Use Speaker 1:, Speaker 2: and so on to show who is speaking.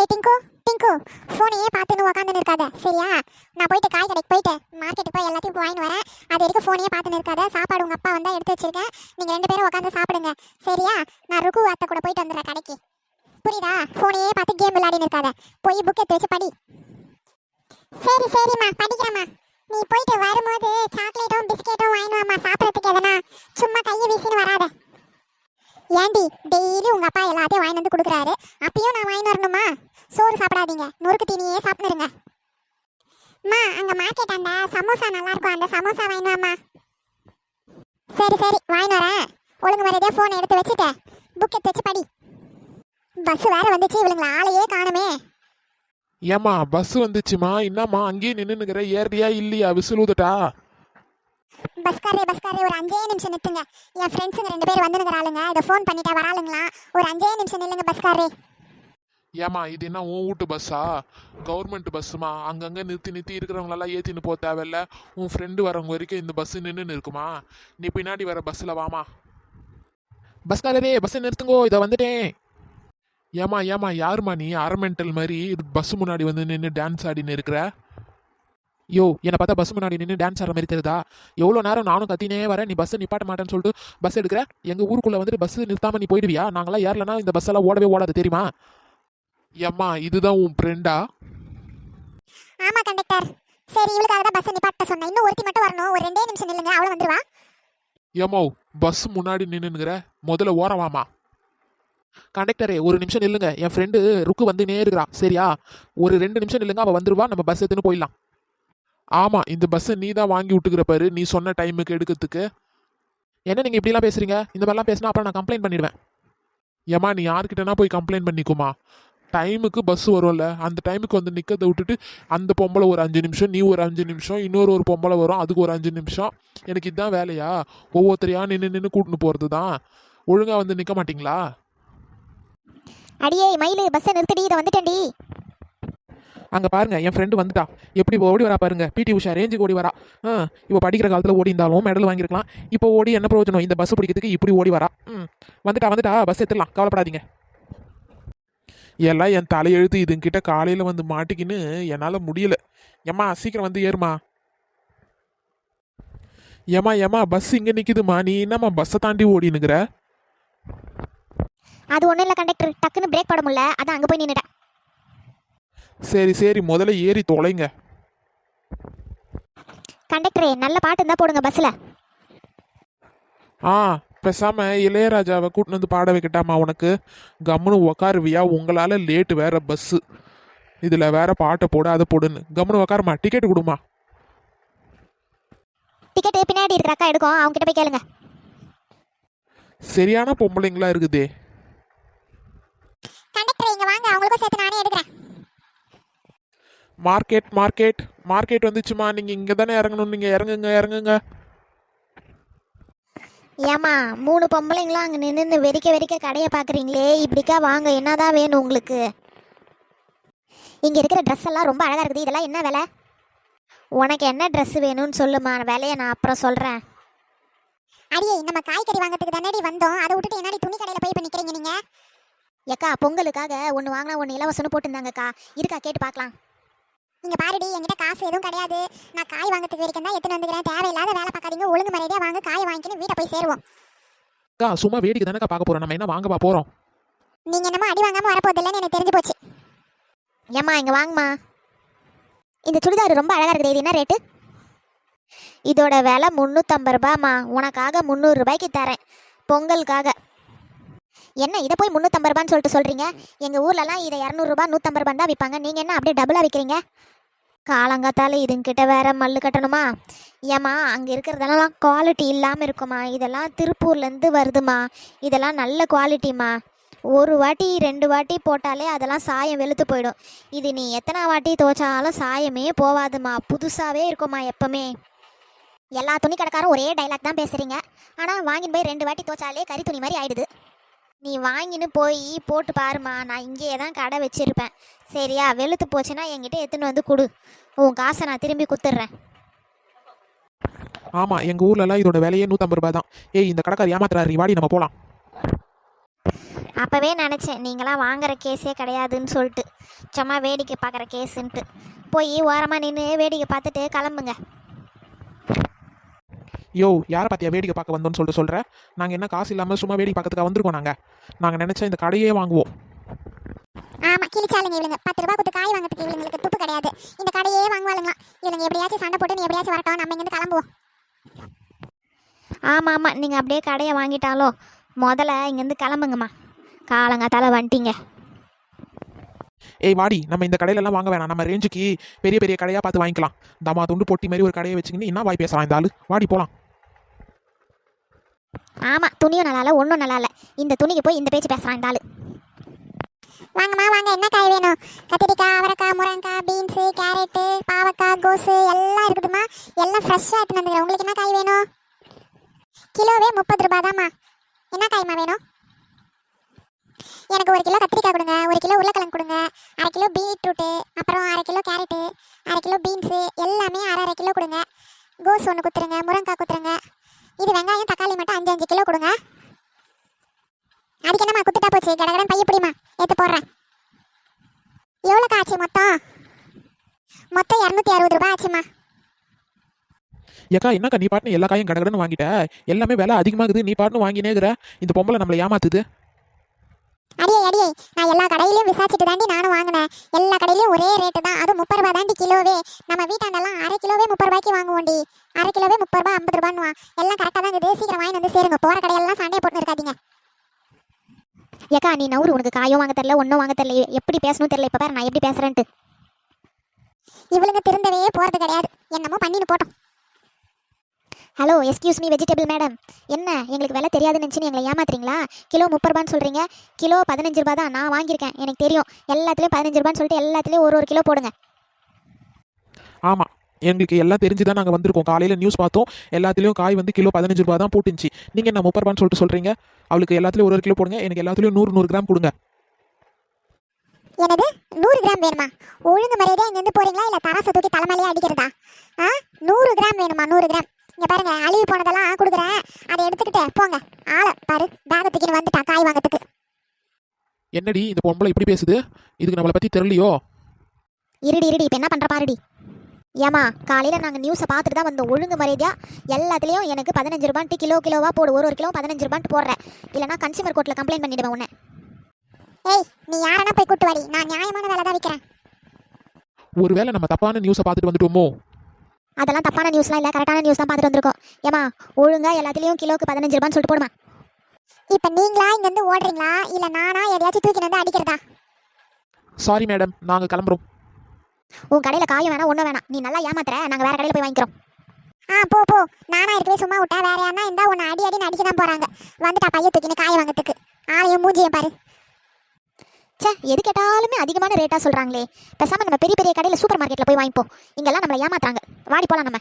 Speaker 1: ஏய் டிங்கு டிங்கு ஃபோனையே பார்த்துன்னு உக்காந்துன்னு இருக்காத. சரியா? நான் போயிட்டு காய் கடைக்கு போயிட்டு மார்க்கெட்டுக்கு போய் எல்லாத்தையும் வாங்கிட்டு வரேன். அது வரைக்கும் ஃபோனையே பார்த்துன்னு இருக்காத. சாப்பாடு உங்கள் அப்பா வந்தால் எடுத்து வச்சிருக்கேன். நீங்கள் ரெண்டு பேரும் உட்காந்து சாப்பிடுங்க. சரியா? நான் ருக்கு அத்தை கூட போயிட்டு வந்துடுறேன் கடைக்கு. புரியுதா? ஃபோனையே பார்த்து கேம் விளையாடின்னு இருக்காத. போய் புக் எடுத்து வச்சு படி. சரி சரிம்மா படிக்கிறேம்மா. நீ போயிட்டு வரும்போது சாக்லேட்டும் பிஸ்கெட்டும் வாங்கினுவாம்மா சாப்பிட்றதுக்கு எதனா. சும்மா கையை வீசின்னு வராத. ஏண்டி டெய்லி உங்க அப்பா எல்லாத்தையும் வாங்கி வந்து கொடுக்குறாரு. அப்பயும் நான் வாங்கி வரணும்? நொறுக்கு தீனியே சாப்பிடுங்க. அம்மா அங்க மார்க்கெட் அந்த சமோசா நல்லா இருக்கும் அந்த சமோசா வாங்கிட்டு வாம்மா. சரி சரி வாங்கிட்டு வரேன். ஒழுங்கு மரியாதையா ஃபோனை எடுத்து வச்சுட்டு புக் எடுத்து வச்சு படி. பஸ் வேற வந்துச்சு. இவளுங்கள ஆளையே காணுமே.
Speaker 2: ஏம்மா பஸ் வந்துச்சுமா? என்னம்மா அங்கேயே நின்றுனுக்கிற ஏறியா இல்லையா விசில் ஊதட்டா
Speaker 1: பஸ்காரே பஸ்காரே ஒரு அஞ்சே நிமிஷம் நிறுத்துங்க என் ஃப்ரெண்ட்ஸுங்க ரெண்டு பேர் வந்துனுக்குறாளுங்க இதை ஃபோன் பண்ணிட்டா வராளுங்களா? ஒரு அஞ்சே நிமிஷம் நில்லுங்க பஸ்காரே
Speaker 2: ஏம்மா இது என்ன உன் வீட்டு பஸ்ஸா கவர்மெண்ட் பஸ்ஸுமா அங்கங்கே நிறுத்தி நிறுத்தி இருக்கிறவங்களெல்லாம் ஏற்றின்னு போக தேவையில்ல. உன் ஃப்ரெண்டு வரவங்க வரைக்கும் இந்த பஸ்ஸு நின்றுன்னு இருக்குமா? நீ பின்னாடி வர பஸ்ஸில் வாமா பஸ்காரரே பஸ்ஸை நிறுத்துங்கோ இதை வந்துட்டேன். ஏம்மா ஏம்மா யாருமா நீ? அரமெண்டல் மாதிரி பஸ் முன்னாடி வந்து நின்று டான்ஸ் ஆடின்னு இருக்கிற? யோ என்னை பார்த்தா பஸ் முன்னாடி நின்று டான்ஸ் ஆடுற மாதிரி தெரியுதா? எவ்வளோ நேரம் நானும் கத்தினே வரேன் நீ பஸ்ஸை நிப்பாட்ட மாட்டேன்னு சொல்லிட்டு பஸ் எடுக்கிற? எங்கள் ஊருக்குள்ளே வந்துட்டு பஸ் நிறுத்தாமல் நீ போயிடுவியா? நாங்களாம் ஏறலனா இந்த பஸ்ஸெல்லாம் ஓடவே ஓடாது தெரியுமா? ஏம்மா இதுதான் உன் ஃப்ரெண்டா
Speaker 1: ஆமா கண்டக்டர் சரி இவளுக்காக தான் பஸ் நிப்பாட்ட சொன்னேன். இன்னும் ஒருத்தி மட்டும் வரணும். ஒரு ரெண்டே நிமிஷம் நில்லுங்க. அவளும் வந்துருவா.
Speaker 2: ஏமோ பஸ் முன்னாடி நின்னுங்கிற முதல்ல ஓரவாமா கண்டக்டரே ஒரு நிமிஷம் நில்லுங்க. என் ஃப்ரெண்டு ருக்கு வந்துனே இருக்கிறா சரியா? ஒரு ரெண்டு நிமிஷம் நில்லுங்க. அவள் வந்துருவா. நம்ம பஸ் எடுத்துன்னு போயிடலாம். ஆமாம் இந்த பஸ்ஸை நீ தான் வாங்கி விட்டுக்கிற பாரு. நீ சொன்ன டைமுக்கு எடுக்கிறதுக்கு. என்ன நீங்கள் இப்படிலாம் பேசுறீங்க? இந்த மாதிரிலாம் பேசினா அப்புறம் நான் கம்ப்ளைண்ட் பண்ணிடுவேன். ஏம்மா நீ யார்கிட்டனா போய் கம்ப்ளைண்ட் பண்ணிக்குமா? டைமுக்கு பஸ் வரும்ல அந்த டைமுக்கு வந்து நிற்கிறத விட்டுட்டு அந்த பொம்பளை ஒரு அஞ்சு நிமிஷம் நீ ஒரு அஞ்சு நிமிஷம் இன்னொரு ஒரு பொம்பளை வரும் அதுக்கு ஒரு அஞ்சு நிமிஷம். எனக்கு இதுதான் வேலையா? ஒவ்வொருத்தரையா நின்று நின்று கூட்டின்னு போகிறது தான் ஒழுங்காக வந்து நிற்க மாட்டீங்களா?
Speaker 1: அடியே மயிலு பஸ்ஸை நிறுத்தடி இதை வந்துட்டேன்டி.
Speaker 2: அங்கே பாருங்க என் ஃப்ரெண்டு வந்துட்டா. எப்படி ஓடி வரா பாருங்க. பிடி உஷா ரேஞ்சுக்கு ஓடி வரா. ஆ இப்போ படிக்கிற காலத்தில் ஓடி இருந்தாலும் மெடல் வாங்கியிருக்கலாம் இப்போ ஓடி என்ன பிரயோஜனம்? இந்த பஸ் பிடிக்கிறதுக்கு இப்படி ஓடி வரா. ம் வந்துட்டா வந்துட்டா பஸ் எடுத்துடலாம். கவலைப்படாதீங்க. எல்லாம் என் தலையெழுத்து இதுங்கிட்ட காலையில் வந்து மாட்டிக்கின்னு என்னால் முடியல. ஏம்மா சீக்கிரம் வந்து ஏறுமா. ஏம்மா ஏம்மா பஸ் இங்கே நிற்கிதுமா நீ என்னம்மா பஸ்ஸை தாண்டி ஓடினுங்கிற
Speaker 1: அது ஒன்றும் இல்லை கண்டக்டர் டக்குன்னு பிரேக் போட முடியல. அதான் அங்கே போய் நின்றுட்டேன்
Speaker 2: சரி சரி. முதல்ல ஏறி தொலைங்க.
Speaker 1: கண்டக்டரே நல்ல பாட்டு இருந்தால் போடுங்க பஸ்ஸில்
Speaker 2: ஆ. பேசாம இளையராஜாவை கூட்டின்னு வந்து பாட வைக்கட்டாமா உனக்கு? கம்முன்னு உக்காருவியா? உங்களால் லேட்டு வேற பஸ்ஸு இதில் வேற பாட்டை போடு அதை போடுன்னு. கம்முன்னு உக்காருமா? டிக்கெட் கொடுமா.
Speaker 1: டிக்கெட்டு பின்னாடி இருக்கிற அக்கா எடுக்கும் அவங்க கிட்ட போய் கேளுங்க.
Speaker 2: சரியான பொம்பளைங்களா இருக்குதே.
Speaker 1: கண்டக்டர் இங்கே வாங்க அவங்களுக்கும் சேர்த்து நானே எடுக்கிறேன்.
Speaker 2: மார்க்கெட் மார்க்கெட் மார்க்கெட் வந்துச்சுமா? நீங்கள் இங்கே தானே இறங்கணும் நீங்கள் இறங்குங்க இறங்குங்க.
Speaker 1: ஏமா மூணு பொம்பளைங்களும் அங்கே நின்று வெறிக்க வெறிக்க கடையை பார்க்குறீங்களே இப்படிக்கா வாங்க என்னதான் வேணும் உங்களுக்கு? இங்கே இருக்கிற ட்ரெஸ் எல்லாம் ரொம்ப அழகாக இருக்குது. இதெல்லாம் என்ன விலை? உனக்கு என்ன ட்ரெஸ் வேணும்னு சொல்லுமா விலையை நான் அப்புறம் சொல்கிறேன் அடியே நம்ம காய்கறி வாங்குறதுக்கு தானடி வந்தோம். அதை விட்டுட்டு என்னடி துணி கடையில் போய் பண்ணிக்கிறீங்க நீங்கள் ஏக்கா பொங்கலுக்காக ஒன்று வாங்கினா ஒன்று இலவசம்னு போட்டிருந்தாங்கக்கா. இருக்கா கேட்டு பார்க்கலாம். இங்க பாருடி என்கிட்ட காசு எதுவும் கிடையாது. நான் காய் வாங்குறதுக்கு வரைக்கும் தான் எத்தனை வந்துக்கிறேன். தேவையில்லாத வேலை பார்க்காதீங்க. ஒழுங்கு மரியாதையா வாங்க காய் வாங்கிக்கின்னு வீட்டை போய் சேருவோம்.
Speaker 2: அக்கா சும்மா வேடிக்கை தானேக்கா பார்க்க போகிறோம் நம்ம என்ன வாங்கப்பா போகிறோம்
Speaker 1: நீங்க என்னமோ அடி வாங்காம வரப்போகுது இல்லைன்னு எனக்கு தெரிஞ்சு போச்சு. ஏம்மா இங்க வாங்கம்மா. இந்த சுடிதார் ரொம்ப அழகா இருக்குது. இது என்ன ரேட்டு? இதோட விலை முந்நூற்றம்பது ரூபாம்மா. உனக்காக முந்நூறு ரூபாய்க்கு தரேன். பொங்கலுக்காக. என்ன இதை போய் முந்நூற்றம்பது ரூபான்னு சொல்லிட்டு சொல்கிறீங்க எங்கள் ஊர்லலாம் இதை இரநூறுபா நூற்றம்பது ரூபான்னு தான் விற்பாங்க. நீங்கள் என்ன அப்படியே டபுளாக விற்கிறீங்க காலங்காத்தால இதுங்கிட்ட வேற மல்லு கட்டணுமா? ஏம்மா அங்கே இருக்கிறதெல்லாம் குவாலிட்டி இல்லாமல் இருக்குமா? இதெல்லாம் திருப்பூர்லேருந்து வருதுமா? இதெல்லாம் நல்ல குவாலிட்டிம்மா ஒரு வாட்டி ரெண்டு வாட்டி போட்டாலே அதெல்லாம் சாயம் வெளுத்து போயிடும். இது நீ எத்தனை வாட்டி துவைச்சாலும் சாயமே போவாதுமா? புதுசாகவே இருக்குமா எப்பவுமே? எல்லா துணி கடைக்காரும் ஒரே டைலாக் தான் பேசுகிறீங்க ஆனால் வாங்கின்னு போய் ரெண்டு வாட்டி துவைச்சாலே கறி துணி மாதிரி ஆயிடுது. நீ வாங்கின்னு போய் போட்டு பாருமா நான் இங்கேயே தான் கடை வச்சிருப்பேன். சரியா? வெளுத்து போச்சுன்னா என்கிட்ட எடுத்துன்னு வந்து கொடு. உன் காசை நான் திரும்பி கொடுத்துட்றேன்
Speaker 2: ஆமாம் எங்கள் ஊர்லலாம் இதோட விலையே நூற்றம்பது ரூபாய் தான். ஏய் இந்த கடைக்கார் ஏமாத்துறாரு. வாடி நம்ம போகலாம்
Speaker 1: அப்போவே நினச்சேன் நீங்களாம் வாங்குற கேஸே கிடையாதுன்னு சொல்லிட்டு. சும்மா வேடிக்கை பார்க்குற கேஸுன்ட்டு. போய் ஓரமாக நின்று வேடிக்கை பார்த்துட்டு கிளம்புங்க.
Speaker 2: யோ யாரை பார்த்தியா வேடிக்கை பார்க்க வந்தோம்னு சொல்லிட்டு சொல்கிறேன் நாங்கள் என்ன காசு இல்லாமல் சும்மா வேடிக்கை பார்க்கறதுக்காக வந்திருக்கோம் நாங்கள் நாங்கள் நினச்சா இந்த கடையே வாங்குவோம்.
Speaker 3: ஆமாம் கிழிச்சாலுங்க இவளுங்க. பத்து ரூபா கொடுத்து காய் வாங்குறதுக்கு இவங்களுக்கு துப்பு கிடையாது. இந்த கடையே வாங்குவாளுங்களாம். இவளுங்க எப்படியாச்சும் சண்டை போட்டு நீ எப்படியாச்சும் வரட்டும். நம்ம இங்கேருந்து கிளம்புவோம்.
Speaker 1: ஆமாம் ஆமாம் நீங்கள் அப்படியே கடையை வாங்கிட்டாலோ முதல்ல இங்கேருந்து கிளம்புங்கம்மா. காலங்காத்தால வந்துட்டீங்க.
Speaker 2: ஏய் வாடி. நம்ம இந்த கடையிலலாம் வாங்க வேணாம். நம்ம ரேஞ்சுக்கு பெரிய பெரிய கடையாக பார்த்து வாங்கிக்கலாம். தமா துண்டு பொட்டி மாதிரி ஒரு கடையை வச்சுக்கின்னு என்ன வாய் பேசலாம் இந்த ஆளு? வாடி போகலாம்
Speaker 1: ஆமாம் துணியும் நல்லா இல்லை ஒன்றும் நல்லா இல்லை இந்த துணிக்கு போய் இந்த பேச்சு பேசுகிறான் இந்த ஆள்.
Speaker 3: வாங்கம்மா வாங்க என்ன காய் வேணும்? கத்திரிக்காய் அவரைக்காய் முருங்கக்காய் பீன்ஸு கேரட்டு பாவக்காய் கோஸு எல்லாம் இருக்குதுமா எல்லாம் ஃப்ரெஷ்ஷாக எடுத்துன்னு வந்துக்கிறேன் உங்களுக்கு என்ன காய் வேணும்? கிலோவே முப்பது ரூபா தாம்மா என்ன காய்மா வேணும்? எனக்கு ஒரு கிலோ கத்திரிக்காய் கொடுங்க ஒரு கிலோ உருளைக்கிழங்கு கொடுங்க அரை கிலோ பீட்ரூட்டு அப்புறம் அரை கிலோ கேரட்டு அரை கிலோ பீன்ஸு எல்லாமே அரை அரை கிலோ கொடுங்க. கோஸ் ஒன்று குத்துருங்க முருங்கக்காய் குத்துருங்க. இது வெங்காயம் தக்காளி மட்டும் அஞ்சு அஞ்சு கிலோ கொடுங்க. அதுக்கு என்னம்மா குத்துட்டா போச்சு? கடகடன் பைய பிடிமா? ஏத்து போடுறேன். எவ்வளோ ஆச்சு மொத்தம்? மொத்தம் இரநூத்தி அறுபது ரூபாய் ஆச்சுமா
Speaker 2: ஏக்கா என்னக்கா நீ பாட்டுன்னு எல்லா காயும் கடகடன்னு வாங்கிட்ட? எல்லாமே விலை அதிகமாகுது நீ பாட்டுன்னு வாங்கினேங்கிற. இந்த பொம்பளை நம்மளை ஏமாத்துது.
Speaker 3: அடியே அடியே நான் எல்லா கடையிலையும் விசாரிச்சுட்டு தாண்டி நானும் வாங்கினேன். எல்லா கடையிலையும் ஒரே ரேட்டு தான். அதுவும் முப்பது ரூபா தாண்டி கிலோவே. நம்ம வீட்டாண்டெல்லாம் அரை கிலோவே முப்பது ரூபாய்க்கு வாங்குவோண்டி. அரை கிலோவே முப்பது ரூபா ஐம்பது ரூபான்னு எல்லாம் கரெக்டாக தான் இருக்குது. சீக்கிரம் வாங்கி வந்து சேருங்க. போகிற கடையெல்லாம் சண்டையை போட்டு இருக்காதீங்க.
Speaker 1: ஏக்கா நீ நவுறு உனக்கு காயும் வாங்க தெரில ஒன்றும் வாங்க தெரில எப்படி பேசணும் தெரில இப்போ பாரு நான் எப்படி பேசுகிறேன்ட்டு
Speaker 3: இவளுங்க திருந்தவே போகிறது கிடையாது. என்னமோ பண்ணின்னு போட்டோம்.
Speaker 1: Hello excuse me vegetable madam என்ன எங்களுக்கு விலை தெரியாதுன்னு நினச்சி எங்களை ஏமாத்துறீங்களா? கிலோ முப்பது ரூபான்னு சொல்கிறீங்க கிலோ பதினஞ்சு ரூபா தான் நான் வாங்கியிருக்கேன். எனக்கு தெரியும். எல்லாத்துலேயும் பதினஞ்சு ரூபான்னு சொல்லிட்டு எல்லாத்துலேயும் ஒரு ஒரு கிலோ போடுங்க.
Speaker 2: எங்களுக்கு எல்லாம் தெரிஞ்சு தான் நாங்கள் வந்திருக்கோம். காலையில் நியூஸ் பார்த்தோம். எல்லாத்துலேயும் காய் வந்து கிலோ பதினஞ்சு ரூபா தான் போட்டுச்சு. நீங்கள் என்ன முப்பது ரூபான்னு சொல்லிட்டு சொல்கிறீங்க அவளுக்கு எல்லாத்துலேயும் ஒரு ஒரு கிலோ போடுங்க. எனக்கு எல்லாத்துலேயும் நூறு நூறு கிராம் கொடுங்க.
Speaker 3: என்னது? நூறு கிராம் வேணுமா? ஒழுங்கு மரியாதையா இங்கேருந்து போறீங்களா? இல்லை தராசை தூக்கி தலைமையிலே அடிக்கிறதா? ஆ? நூறு கிராம் வேணுமா? நூறு கிராம். இங்க பாருங்க அழுகி போனதெல்லாம் கொடுக்குறேன். அதை எடுத்துக்கிட்டு போங்க. ஆளை பாரு பேக தூக்கின்னு வந்துட்டான் காய் வாங்கத்துக்கு
Speaker 2: என்னடி இந்த பொம்பளை இப்படி பேசுது? இதுக்கு நம்மளை பற்றி தெரியலையோ?
Speaker 1: இருடி இருடி இப்போ என்ன பண்ணுற பாருடி. ஏமா காலையில் நாங்கள் நியூஸை பார்த்துட்டு தான் வந்தோம். ஒழுங்கு மரியாதையா எல்லாத்துலேயும் எனக்கு பதினஞ்சு ரூபான்ட்டு கிலோ கிலோவாக போடு ஒரு ஒரு கிலோ பதினஞ்சு ரூபான்ட்டு போடுறேன். இல்லைனா கன்சியூமர் கோர்ட்டில் கம்ப்ளைண்ட் பண்ணிடுவேன் உன்னை.
Speaker 3: ஏய் நீ யாரனா போய் கூட்டு வாடி. நான் நியாயமான வேலை தான் விற்கிறேன்
Speaker 2: ஒருவேளை நம்ம தப்பான நியூஸை பார்த்துட்டு வந்துட்டோமோ?
Speaker 1: அதெல்லாம் தப்பான நியூஸ்லாம் இல்லை. கரெக்டான நியூஸ் தான் பார்த்துட்டு வந்திருக்கோம். ஏமா ஒழுங்கா எல்லாத்துலேயும் கிலோக்கு பதினஞ்சு ரூபான்னு சொல்லிட்டு போடுமா?
Speaker 3: இப்போ நீங்களா இங்கேருந்து ஓடுறீங்களா? இல்லை நானா எதையாச்சும் தூக்கின்னு வந்து அடிக்கிறதா?
Speaker 2: சாரி மேடம் நாங்கள் கிளம்புறோம்.
Speaker 1: உன் கடையில் காயும் வேணாம் ஒன்றும் வேணாம். நீ நல்லா ஏமாத்துற நாங்கள் வேறு கடையில் போய் வாங்கிக்கிறோம்.
Speaker 3: ஆ போ போ. நானா இருக்கவே சும்மா விட்டா வேற யாரா இருந்தா உன்னை அடி அடின்னு அடிக்க தான் போறாங்க. வந்துட்டா பைய தூக்கின்னு காய் வாங்கிறதுக்கு. ஆளையும் மூஞ்சியும் பாரு.
Speaker 1: ச்சே எது கேட்டாலுமே அதிகமான ரேட்டாக சொல்கிறாங்களே பேசாமல் நம்ம பெரிய பெரிய கடையில் சூப்பர் மார்க்கெட்டில் போய் வாங்கிப்போம். இங்கெல்லாம் நம்மளை ஏமாத்துறாங்க. வாடி போகலாம் நம்ம.